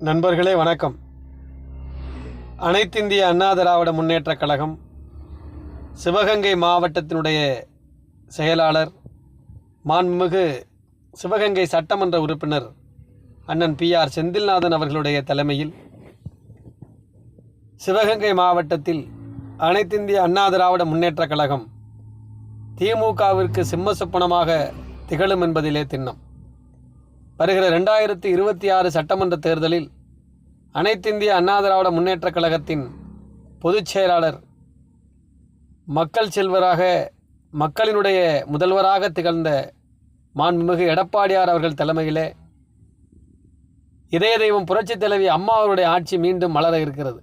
நண்பர்களே வணக்கம். அனைத்திந்திய அண்ணா திராவிட முன்னேற்றக் கழகம் சிவகங்கை மாவட்டத்தினுடைய செயலாளர் மாண்புமிகு சிவகங்கை சட்டமன்ற உறுப்பினர் அண்ணன் பி ஆர் செந்தில்நாதன் அவர்களுடைய தலைமையில் சிவகங்கை மாவட்டத்தில் அனைத்திந்திய அண்ணா திராவிட முன்னேற்றக் கழகம் திமுகவிற்கு சிம்ம சொப்பனமாக திகழும் என்பதிலே திண்ணம். வருகிற ரெண்டாயிரத்தி இருபத்தி ஆறு சட்டமன்ற தேர்தலில் அனைத்திந்திய அண்ணா திராவிட முன்னேற்றக் கழகத்தின் பொதுச் செயலாளர் மக்கள் செல்வராக மக்களினுடைய முதல்வராக திகழ்ந்த மாண்புமிகு எடப்பாடியார் அவர்கள் தலைமையிலே இதய தெய்வம் புரட்சி தலைவி அம்மா அவருடைய ஆட்சி மீண்டும் மலர இருக்கிறது.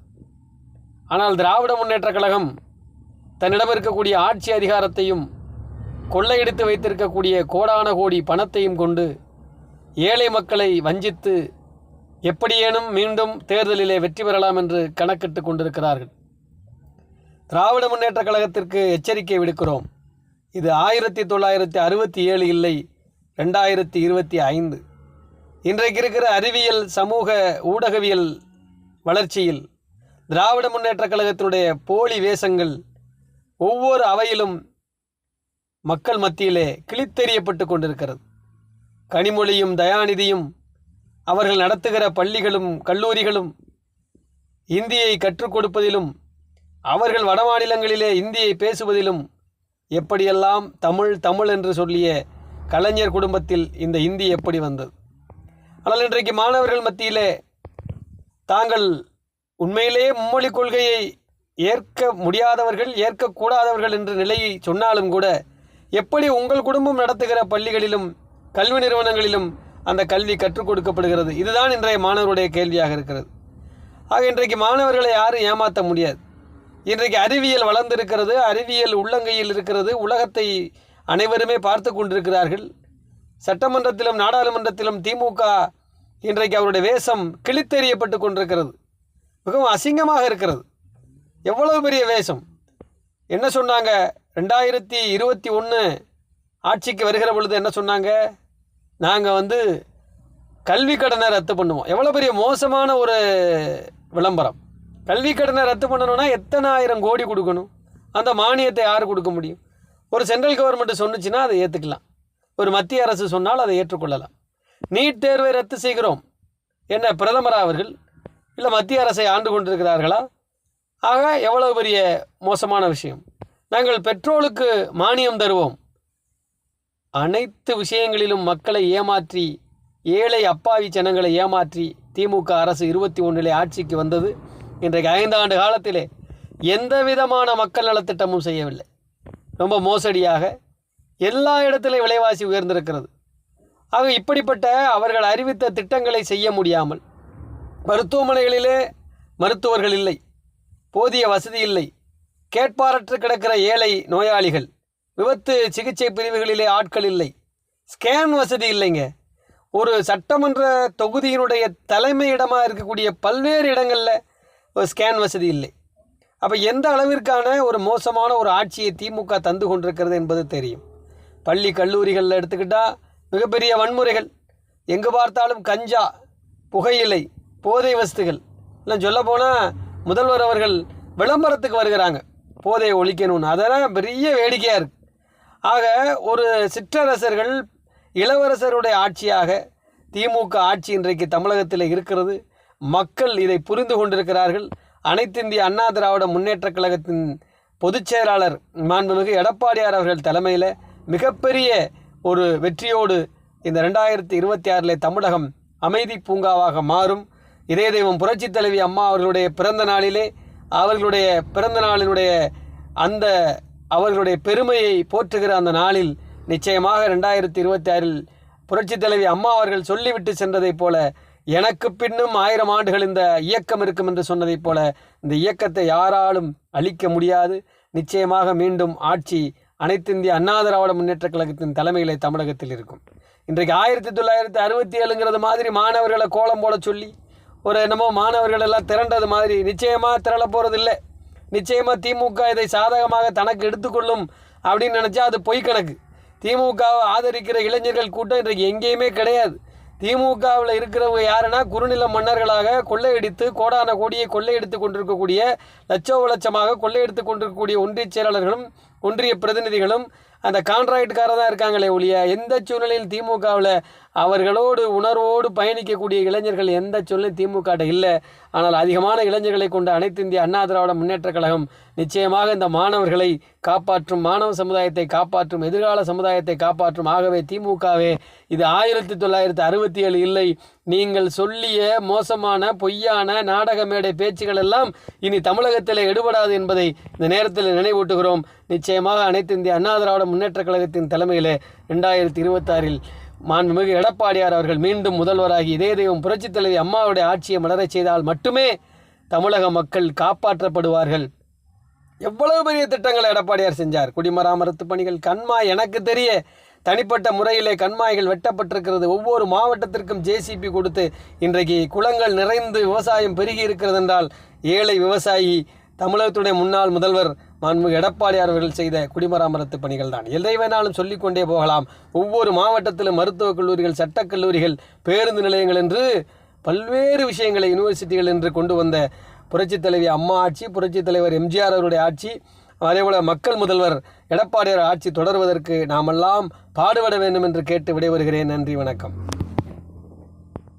ஆனால் திராவிட முன்னேற்றக் கழகம் தன்னிடம் இருக்கக்கூடிய ஆட்சி அதிகாரத்தையும் கொள்ளையடித்து வைத்திருக்கக்கூடிய கோடான கோடி பணத்தையும் கொண்டு ஏழை மக்களை வஞ்சித்து எப்படியேனும் மீண்டும் தேர்தலிலே வெற்றி பெறலாம் என்று கணக்கிட்டு கொண்டிருக்கிறார்கள். திராவிட முன்னேற்றக் கழகத்திற்கு எச்சரிக்கை விடுக்கிறோம். இது ஆயிரத்தி தொள்ளாயிரத்தி அறுபத்தி ஏழு இல்லை ரெண்டாயிரத்தி இருபத்தி ஐந்து. இன்றைக்கு இருக்கிற அறிவியல் சமூக ஊடகவியல் வளர்ச்சியில் திராவிட முன்னேற்றக் கழகத்தினுடைய போலி வேஷங்கள் ஒவ்வொரு அவையிலும் மக்கள் மத்தியிலே கிழித்தெறியப்பட்டு கொண்டிருக்கிறது. கனிமொழியும் தயாநிதியும் அவர்கள் நடத்துகிற பள்ளிகளும் கல்லூரிகளும் இந்தியை கற்றுக் கொடுப்பதிலும் அவர்கள் வடமாநிலங்களிலே இந்தியை பேசுவதிலும் எப்படியெல்லாம் தமிழ் தமிழ் என்று சொல்லிய கலைஞர் குடும்பத்தில் இந்த இந்தி எப்படி வந்தது? ஆனால் இன்றைக்கு மாணவர்கள் மத்தியிலே தாங்கள் உண்மையிலேயே மும்மொழி கொள்கையை ஏற்க முடியாதவர்கள் ஏற்கக்கூடாதவர்கள் என்ற நிலையை சொன்னாலும் கூட எப்படி உங்கள் குடும்பம் நடத்துகிற பள்ளிகளிலும் கல்வி நிறுவனங்களிலும் அந்த கல்வி கற்றுக் கொடுக்கப்படுகிறது. இதுதான் இன்றைய மாணவருடைய கேள்வியாக இருக்கிறது. ஆக இன்றைக்கு மாணவர்களை யாரும் ஏமாற்ற முடியாது. இன்றைக்கு அறிவியல் வளர்ந்திருக்கிறது அறிவியல் உள்ளங்கையில் இருக்கிறது உலகத்தை அனைவருமே பார்த்து கொண்டிருக்கிறார்கள். சட்டமன்றத்திலும் நாடாளுமன்றத்திலும் திமுக இன்றைக்கு அவருடைய வேஷம் கிழித்தெறியப்பட்டு கொண்டிருக்கிறது. மிகவும் அசிங்கமாக இருக்கிறது. எவ்வளவு பெரிய வேஷம். என்ன சொன்னாங்க? ரெண்டாயிரத்தி இருபத்தி ஒன்று ஆட்சிக்கு வருகிற பொழுது என்ன சொன்னாங்க? நாங்கள் வந்து கல்வி கடனை ரத்து பண்ணுவோம். எவ்வளோ பெரிய மோசமான ஒரு விளம்பரம். கல்வி கடனை ரத்து பண்ணணும்னா எத்தனை ஆயிரம் கோடி கொடுக்கணும்? அந்த மானியத்தை யார் கொடுக்க முடியும்? ஒரு சென்ட்ரல் கவர்மெண்ட் சொன்னுச்சுன்னா அதை ஏற்றுக்கலாம் ஒரு மத்திய அரசு சொன்னால் அதை ஏற்றுக்கொள்ளலாம். நீட் தேர்வை ரத்து செய்கிறோம். என்ன பிரதமர் அவர்கள்? இல்லை மத்திய அரசை ஆண்டு கொண்டிருக்கிறார்களா? ஆக எவ்வளவு பெரிய மோசமான விஷயம். நாங்கள் பெட்ரோலுக்கு மானியம் தருவோம். அனைத்து விஷயங்களிலும் மக்களை ஏமாற்றி ஏழை அப்பாவி ஜனங்களை ஏமாற்றி திமுக அரசு இருபத்தி ஒன்றிலே ஆட்சிக்கு வந்தது. இன்றைக்கு ஐந்தாண்டு காலத்திலே எந்த விதமான மக்கள் நலத்திட்டமும் செய்யவில்லை. ரொம்ப மோசடியாக எல்லா இடத்திலும் விலைவாசி உயர்ந்திருக்கிறது. ஆக இப்படிப்பட்ட அவர்கள் அறிவித்த திட்டங்களை செய்ய முடியாமல் மருத்துவமனைகளிலே மருத்துவர்கள் இல்லை போதிய வசதி இல்லை கேட்பாரற்று கிடக்கிற ஏழை நோயாளிகள் விபத்து சிகிச்சை பிரிவுகளிலே ஆட்கள் இல்லை. ஸ்கேன் வசதி இல்லைங்க. ஒரு சட்டமன்ற தொகுதியினுடைய தலைமையிடமாக இருக்கக்கூடிய பல்வேறு இடங்களில் ஒரு ஸ்கேன் வசதி இல்லை. அப்போ எந்த அளவிற்கான ஒரு மோசமான ஒரு ஆட்சியை திமுக தந்து கொண்டிருக்கிறது என்பது தெரியும். பள்ளி கல்லூரிகளில் எடுத்துக்கிட்டால் மிகப்பெரிய வன்முறைகள். எங்கே பார்த்தாலும் கஞ்சா புகையிலை போதை வஸ்துகள். இல்லை சொல்லப்போனால் முதல்வர் அவர்கள் விளம்பரத்துக்கு வருகிறாங்க. போதையை ஒழிக்கணும்னு. அதெல்லாம் பெரிய வேடிக்கையாக இருக்குது ஆக ஒரு சிற்றரசர்கள் இளவரசருடைய ஆட்சியாக திமுக ஆட்சி இன்றைக்கு தமிழகத்தில் இருக்கிறது. மக்கள் இதை புரிந்து கொண்டிருக்கிறார்கள். அனைத்து இந்திய அண்ணா திராவிட முன்னேற்றக் கழகத்தின் பொதுச் செயலாளர் மாண்புமிகு எடப்பாடியார் அவர்கள் தலைமையில் மிகப்பெரிய ஒரு வெற்றியோடு இந்த ரெண்டாயிரத்தி இருபத்தி ஆறில் தமிழகம் அமைதி பூங்காவாக மாறும். இதய தெய்வம் புரட்சி தலைவி அம்மா அவர்களுடைய பிறந்த நாளிலே அவர்களுடைய பிறந்த நாளினுடைய அந்த அவர்களுடைய பெருமையை போற்றுகிற அந்த நாளில் நிச்சயமாக ரெண்டாயிரத்தி இருபத்தி ஆறில் புரட்சித் தலைவி அம்மா அவர்கள் சொல்லிவிட்டு சென்றதைப் போல எனக்கு பின்னும் ஆயிரம் ஆண்டுகள் இந்த இயக்கம் இருக்கும் என்று சொன்னதைப் போல இந்த இயக்கத்தை யாராலும் அழிக்க முடியாது. நிச்சயமாக மீண்டும் ஆட்சி அனைத்து இந்திய அண்ணா திராவிட கழகத்தின் தலைமையிலே தமிழகத்தில் இருக்கும். இன்றைக்கு ஆயிரத்தி தொள்ளாயிரத்தி அறுபத்தி ஏழுங்கிறது மாதிரி மாணவர்களை கோலம் போட சொல்லி ஒரு என்னமோ மாணவர்கள் எல்லாம் திரண்டது மாதிரி நிச்சயமாக திரள போகிறது இல்லை நிச்சயமாக திமுக இதை சாதகமாக தனக்கு எடுத்துக்கொள்ளும் அப்படின்னு நினச்சா அது பொய் கணக்கு. திமுகவை ஆதரிக்கிற இளைஞர்கள் கூட்டம் இன்றைக்கு எங்கேயுமே கிடையாது. திமுகவில் இருக்கிறவங்க யாருன்னா குறுநில மன்னர்களாக கொள்ளையடித்து கோடான கோடியை கொள்ளையடித்து கொண்டிருக்கக்கூடிய லட்சோ லட்சமாக கொள்ளையடித்து கொண்டிருக்கக்கூடிய ஒன்றிய செயலாளர்களும் ஒன்றிய பிரதிநிதிகளும் அந்த கான்ட்ராக்டுக்காரர் தான் இருக்காங்களே ஒழிய எந்த சூழ்நிலையில் திமுகவில் அவர்களோடு உணர்வோடு பயணிக்கக்கூடிய இளைஞர்கள் எந்த சொல்லும் திமுக இல்லை. ஆனால் அதிகமான இளைஞர்களை கொண்ட அனைத்து இந்திய அண்ணா திராவிட முன்னேற்ற கழகம் நிச்சயமாக இந்த மாணவர்களை காப்பாற்றும் மாணவ சமுதாயத்தை காப்பாற்றும் எதிர்கால சமுதாயத்தை காப்பாற்றும். ஆகவே திமுகவே இது ஆயிரத்தி தொள்ளாயிரத்தி அறுபத்தி ஏழு இல்லை. நீங்கள் சொல்லிய மோசமான பொய்யான நாடக மேடை பேச்சுகள் எல்லாம் இனி தமிழகத்தில் எடுபடாது என்பதை இந்த நேரத்தில் நினைவூட்டுகிறோம். நிச்சயமாக அனைத்து இந்திய அண்ணா திராவிட முன்னேற்ற கழகத்தின் தலைமையில் ரெண்டாயிரத்தி இருபத்தாறில் மாண்புமிகு எடப்பாடியார் அவர்கள் மீண்டும் முதல்வராகி இதே தெய்வம் புரட்சித் தலைவி அம்மாவுடைய ஆட்சியை மலரச் செய்தால் மட்டுமே தமிழக மக்கள் காப்பாற்றப்படுவார்கள். எவ்வளவு பெரிய திட்டங்களை எடப்பாடியார் செஞ்சார்? குடிமராமரத்து பணிகள் கண்மாய் எனக்கு தெரிய தனிப்பட்ட முறையிலே கண்மாய்கள் வெட்டப்பட்டிருக்கிறது. ஒவ்வொரு மாவட்டத்திற்கும் ஜேசிபி கொடுத்து இன்றைக்கு குளங்கள் நிறைந்து விவசாயம் பெருகி இருக்கிறது என்றால் ஏழை விவசாயி தமிழகத்துடைய முன்னாள் முதல்வர் மாண்புமிகு எடப்பாடியார் அவர்கள் செய்த குடிமராமரத்து பணிகள் தான் எதை வேணாலும் சொல்லிக்கொண்டே போகலாம். ஒவ்வொரு மாவட்டத்திலும் மருத்துவக் கல்லூரிகள் சட்டக் கல்லூரிகள் பேருந்து நிலையங்கள் என்று பல்வேறு விஷயங்களை யூனிவர்சிட்டிகள் என்று கொண்டு வந்த புரட்சித் தலைவி அம்மா ஆட்சி புரட்சித் தலைவர் எம்ஜிஆர் அவருடைய ஆட்சி அதேபோல மக்கள் முதல்வர் எடப்பாடியார் ஆட்சி தொடர்வதற்கு நாமெல்லாம் பாடுபட வேண்டும் என்று கேட்டு விடைபெறுகிறேன். நன்றி வணக்கம்.